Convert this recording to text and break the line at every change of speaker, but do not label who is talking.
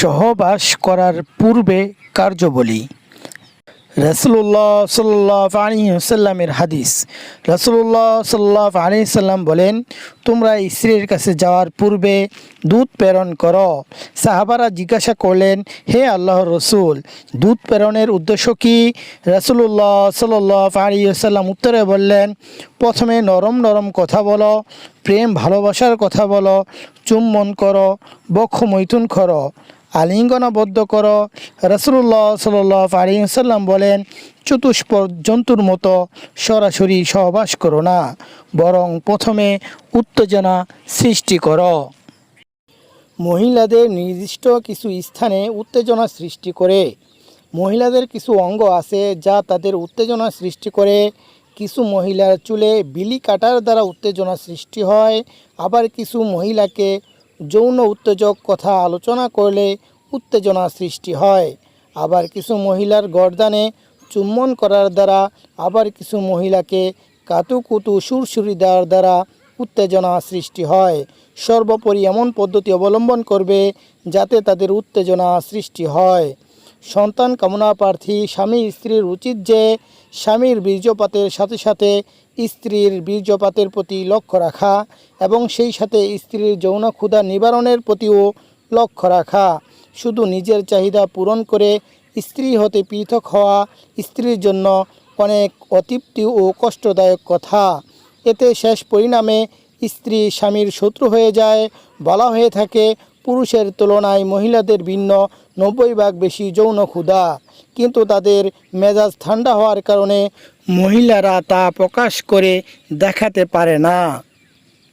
সহবাস করার পূর্বে কার্যবলী। রসুল্লাহ সাল্লাহ আলী সাল্লামের হাদিস। রসুল্লাহ সাল্লাহ আলী সাল্লাম বলেন, তোমরা স্ত্রীর কাছে যাওয়ার পূর্বে দুধ প্রেরণ করো। সাহাবারা জিজ্ঞাসা করলেন, হে আল্লাহ রসুল, দুধ প্রেরণের উদ্দেশ্য কি? রসুল্লাহ সাল্লাহ আলী সাল্লাম উত্তরে বললেন, প্রথমে নরম নরম কথা বলো, প্রেম ভালোবাসার কথা বলো, চুম্বন করো, বক্ষ মৈথুন করো। আলিঙ্গনাবদ্ধ করো রসুল্লাহ সাল আলিয়াল্লাম বলেন চতুষ্প জন্তুর মতো সরাসরি সহবাস করো না, বরং প্রথমে উত্তেজনা সৃষ্টি করো। মহিলাদের নির্দিষ্ট কিছু স্থানে উত্তেজনা সৃষ্টি করে। মহিলাদের কিছু অঙ্গ আছে যা তাদের উত্তেজনা সৃষ্টি করে। কিছু মহিলার চুলে বিলি কাটার দ্বারা উত্তেজনা সৃষ্টি হয়, আবার কিছু মহিলাকে যৌন উত্তেজক কথা আলোচনা করলে উত্তেজনা সৃষ্টি হয়। আবার কিছু মহিলার গর্দানে চুম্বন করার দ্বারা আবার কিছু মহিলাকে কাতুকুতু সুরসুরি দেওয়ার দ্বারা উত্তেজনা সৃষ্টি হয়। সর্বোপরি এমন পদ্ধতি অবলম্বন করবে যাতে তাদের উত্তেজনা সৃষ্টি হয়। সন্তান কামনা প্রার্থী স্বামী স্ত্রীর উচিত যে স্বামীর বীর্যপাতের সাথে সাথে স্ত্রীর বীর্যপাতের প্রতি লক্ষ্য রাখা এবং সেই সাথে স্ত্রীর যৌন ক্ষুধা নিবারণের প্রতিও লক্ষ্য রাখা। শুধু নিজের চাহিদা পূরণ করে স্ত্রী হতে পৃথক হওয়া স্ত্রীর জন্য অনেক অতৃপ্তি ও কষ্টদায়ক কথা। এতে শেষ পরিণামে স্ত্রী স্বামীর শত্রু হয়ে যায়, বলা হয়ে থাকে পুরুষের তুলনায় মহিলাদের ভিন্ন, নব্বই ভাগ বেশি যৌন ক্ষুধা। কিন্তু তাদের মেজাজ ঠান্ডা হওয়ার কারণে মহিলারা তা প্রকাশ করে দেখাতে পারে না।